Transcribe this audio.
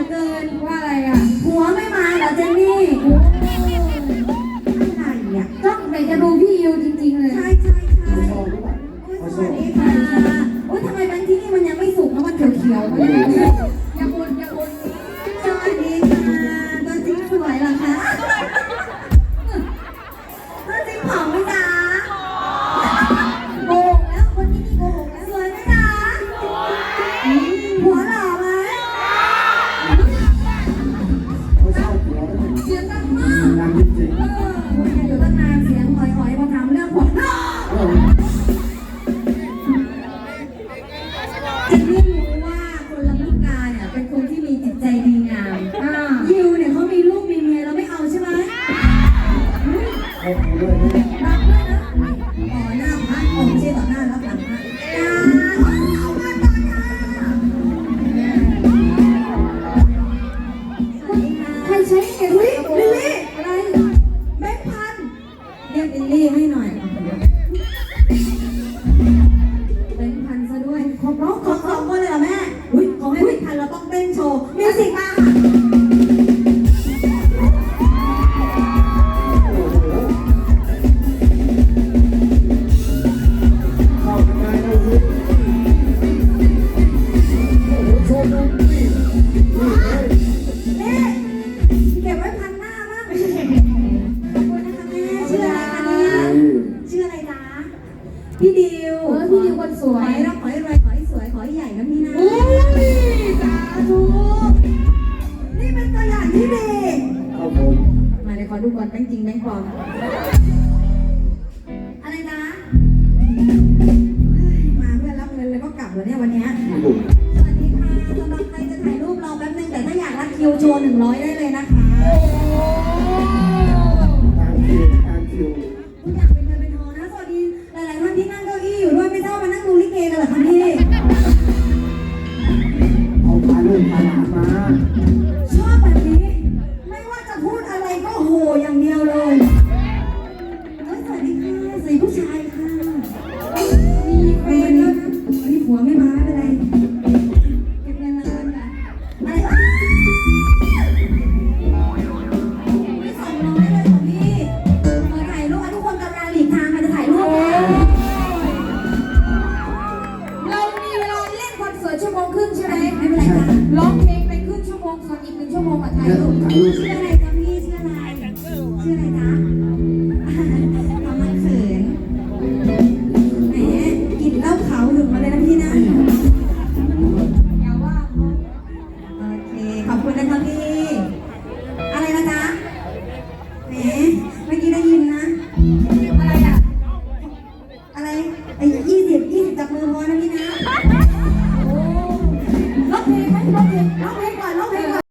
ว่าอะไรอะหัวไม่มาหรอเจนนี่อะไรเนี่ยจ้องไหจะดูพี่ยูจริงๆเลย ใช่ใช่ใช่สวัสดีค่ะโอ้ยทำไมแบงค์ที่นี่มันยังไม่สุกแล้วมันเขียวๆ กกูด้วยนะรับด้ยนหน้าพระอ๋อไม่ใช่ต่หน้ารับห้ใช้ไงรู้ พี่ดิวเออพี่ดิวคนสวย ขอให้ร่ขอให้รวยขอให้สวยขอให้ใหญ่นะพี่นะอุ้ยสาธุนี่เป็นตัวอย่างที่ดีครับผมมาเลยขอดูก่อนแบงจริงแบงค์ปลอมอะไรนะมาเพื่อรับเงินแล้วก็กลับแล้วเนี่ยวันเนี้ยสวัสดีค่ะสำหรับใครจะถ่ายรูปเราแป๊บนึงแต่ถ้าอยากรัดคิวโชว์หนึ่งร้อยได้เลยนะ 晚 Ganun. Ayos.